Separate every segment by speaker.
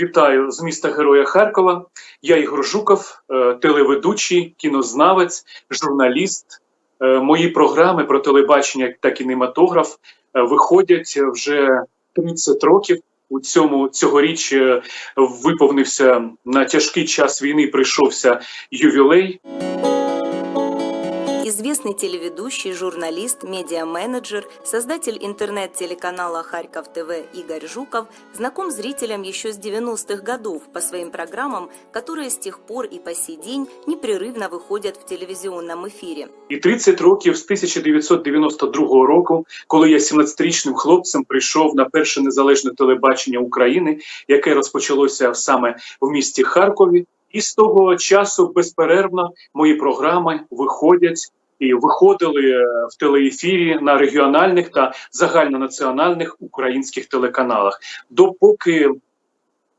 Speaker 1: Вітаю з міста Героя Харкова. Я Ігор Жуков, е, телеведучий, кінознавець, журналіст. Е, Мої програми про телебачення та кінематограф е, виходять вже 30 років. У цьому цьогоріч виповнився на тяжкий час війни. Прийшовся ювілей
Speaker 2: Известный телеведущий, журналист, медиа-менеджер, создатель интернет-телеканала «Харьков ТВ» Игорь Жуков знаком зрителям еще с 90-х годов по своим программам, которые с тех пор и по сей день непрерывно выходят в телевизионном эфире.
Speaker 1: І 30 років з 1992 року, коли я 17-річним хлопцем прийшов на перше незалежне телебачення України, яке розпочалося саме в місті Харкові. І з того часу безперервно мої програми виходять і виходили е, в телеефірі на регіональних та загальнонаціональних українських телеканалах, допоки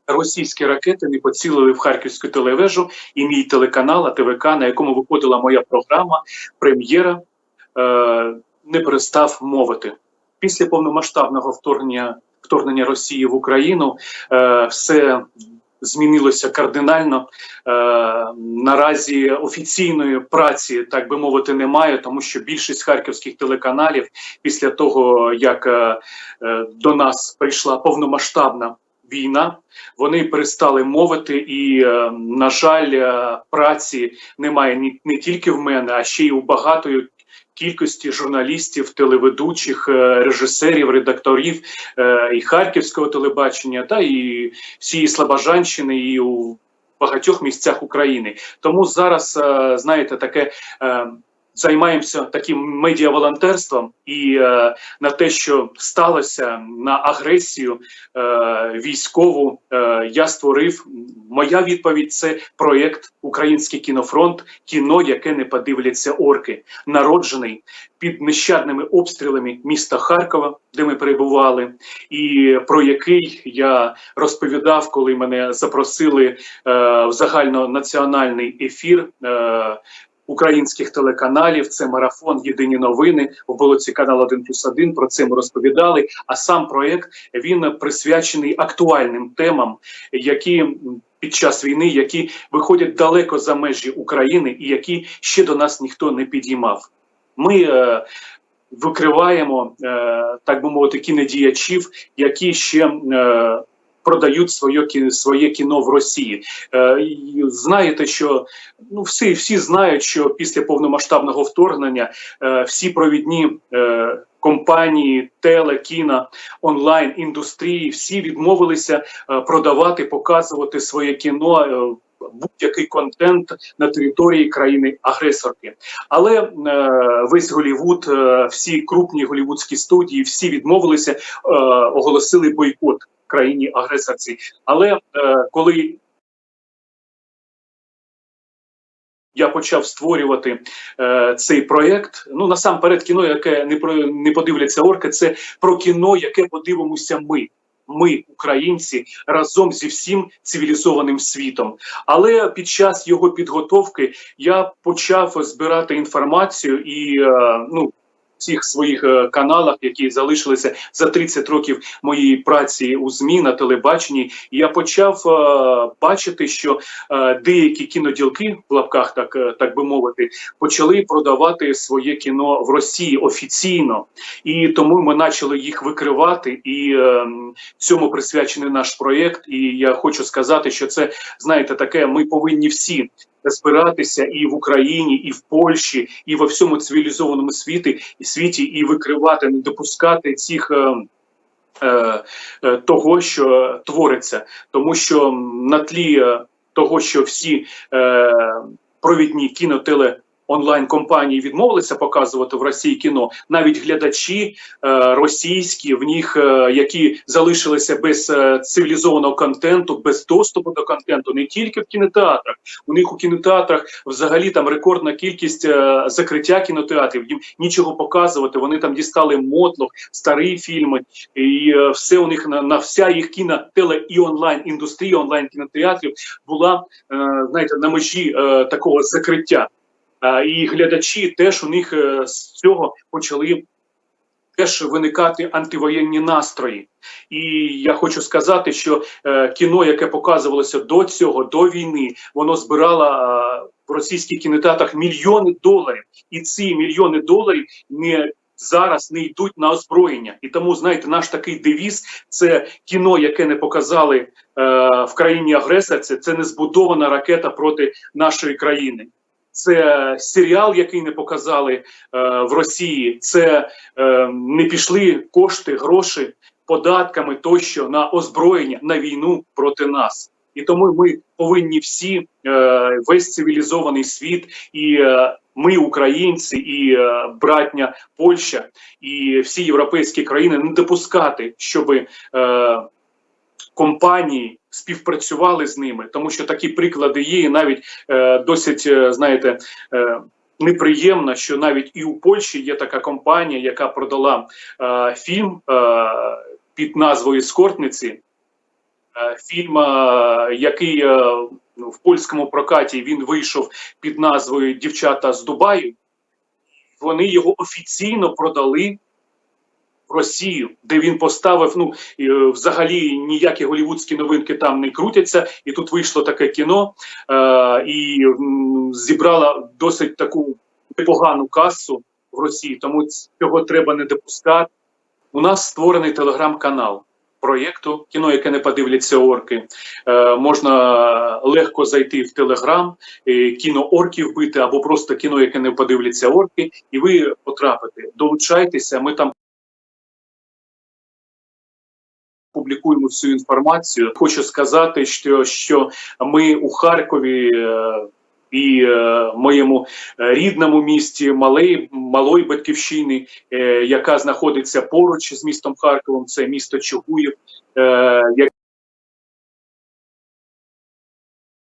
Speaker 1: російські ракети не поцілили в харківську телевежу і мій телеканал АТВК, на якому виходила моя програма прем'єра, е, не перестав мовити. Після повномасштабного вторгнення вторгнення Росії в Україну е, все змінилося кардинально. Е, наразі офіційної праці, так би мовити, немає, тому що більшість харківських телеканалів після того, як е, е, до нас прийшла повномасштабна війна, вони перестали мовити, і, е, на жаль, е, праці немає не тільки в мене, а ще й у багатої кількості журналістів, телеведучих, е, режисерів, редакторів е, і харківського телебачення, та і всієї Слобожанщини, і у багатьох місцях України. Тому зараз, е, знаєте, таке. Займаємося таким медіаволонтерством і е, на те, що сталося на агресію е, військову, е, я створив. Моя відповідь це проєкт Український кінофронт, кіно, яке не подивляться орки, народжений під нещадними обстрілами міста Харкова, де ми перебували, і про який я розповідав, коли мене запросили е, в загальнонаціональний ефір. Е, Українських телеканалів це марафон Єдині новини в болоці канал 1 плюс 1, Про це ми розповідали. А сам проект він присвячений актуальним темам, які під час війни, які виходять далеко за межі України, і які ще до нас ніхто не підіймав. Ми е, викриваємо, е, так би мовити, кінодіячів, які ще е, продають своє своє кіно в Росії. Е, знаєте, що ну всі, всі знають, що після повномасштабного вторгнення е, всі провідні е, компанії, теле, кіно, онлайн індустрії всі відмовилися продавати, показувати своє кіно. Будь-який контент на території країни-агресорки, але весь Голівуд, всі крупні голівудські студії, всі відмовилися, оголосили бойкот країні-агресорці. Але е, коли я почав створювати е, цей проєкт. Ну насамперед, кіно, яке не про не подивляться орки, це про кіно, яке подивимося ми. Ми, українці, разом зі всім цивілізованим світом. Але під час його підготовки я почав збирати інформацію і е, ну. Всіх своїх е, каналах, які залишилися за 30 років моєї праці у змі на телебаченні, я почав е, бачити, що е, деякі кіноділки в лапках, так так би мовити, почали продавати своє кіно в Росії офіційно, і тому ми почали їх викривати. І е, цьому присвячений наш проєкт. І я хочу сказати, що це знаєте, таке. Ми повинні всі збиратися і в Україні, і в Польщі, і во всьому цивілізованому світі, і світі, і викривати, не допускати цих. е, е, е, Того, що твориться, тому що на тлі того, що всі провідні кінотеле онлайн компанії відмовилися показувати в Росії кіно, навіть глядачі е, російські, в них е, які залишилися без е, цивілізованого контенту, без доступу до контенту, не тільки в кінотеатрах. У них у кінотеатрах взагалі там рекордна кількість е, закриття кінотеатрів. Їм нічого показувати. Вони там дістали мотлох, старі фільми, і е, все у них на, на вся їх кіно, теле і онлайн індустрія онлайн кінотеатрів була е, знаєте на межі е, такого закриття. Е, і глядачі теж у них е, з цього почали теж виникати антивоєнні настрої. І я хочу сказати, що е, кіно, яке показувалося до цього, до війни, воно збирало в російських кінотеатрах мільйони доларів, і ці мільйони доларів не зараз не йдуть на озброєння. І тому, знаєте, наш такий девіз це кіно, яке не показали в країні агресорці, це не збудована ракета проти нашої країни. Це серіал, який не показали е, в Росії. Це е, не пішли кошти, гроші податками тощо на озброєння на війну проти нас. І тому ми повинні всі, е, весь цивілізований світ, і е, ми, українці, і е, братня Польща, і всі європейські країни не допускати, щоб е, компанії співпрацювали з ними, тому що такі приклади є, і навіть е, досить, е, знаєте. Е, Неприємно, що навіть і у Польщі є така компанія, яка продала е, фільм е, під назвою Скортниці. Е, Фільм, е, який ну, в польському прокаті він вийшов під назвою Дівчата з Дубаю. Вони його офіційно продали Росію, де він поставив. Ну е, взагалі ніякі голівудські новинки там не крутяться. І тут вийшло таке кіно е, і зібрала досить таку непогану касу в Росії. Тому цього треба не допускати. У нас створений телеграм-канал проєкту кіно, яке не подивляться орки. Е, можна легко зайти в телеграм, е, кіно орків бити або просто кіно, яке не подивляться орки, і ви потрапите. Долучайтеся. Ми там публікуємо всю інформацію. Хочу сказати, що, що ми у Харкові. е, І е, моєму е, рідному місті малої, малої батьківщини, е, яка знаходиться поруч з містом Харковом, це місто Чугуїв, е,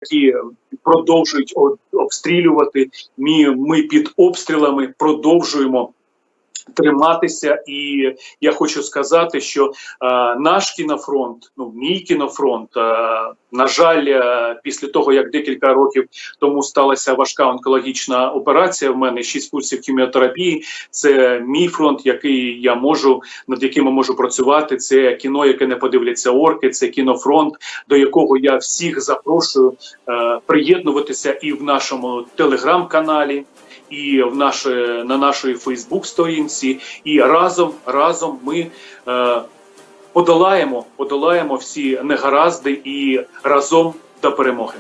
Speaker 1: які продовжують обстрілювати. Ми, ми під обстрілами продовжуємо триматися. І я хочу сказати, що е, наш кінофронт, ну мій кінофронт, е, на жаль, е, після того як декілька років тому сталася важка онкологічна операція. В мене шість курсів хіміотерапії. Це мій фронт, який я можу над яким я можу працювати. Це кіно, яке не подивляться орки. Це кінофронт, до якого я всіх запрошую приєднуватися і в нашому телеграм-каналі. І в наше на нашої Фейсбук-сторінці, і разом разом ми е, подолаємо, подолаємо всі негаразди і разом до перемоги.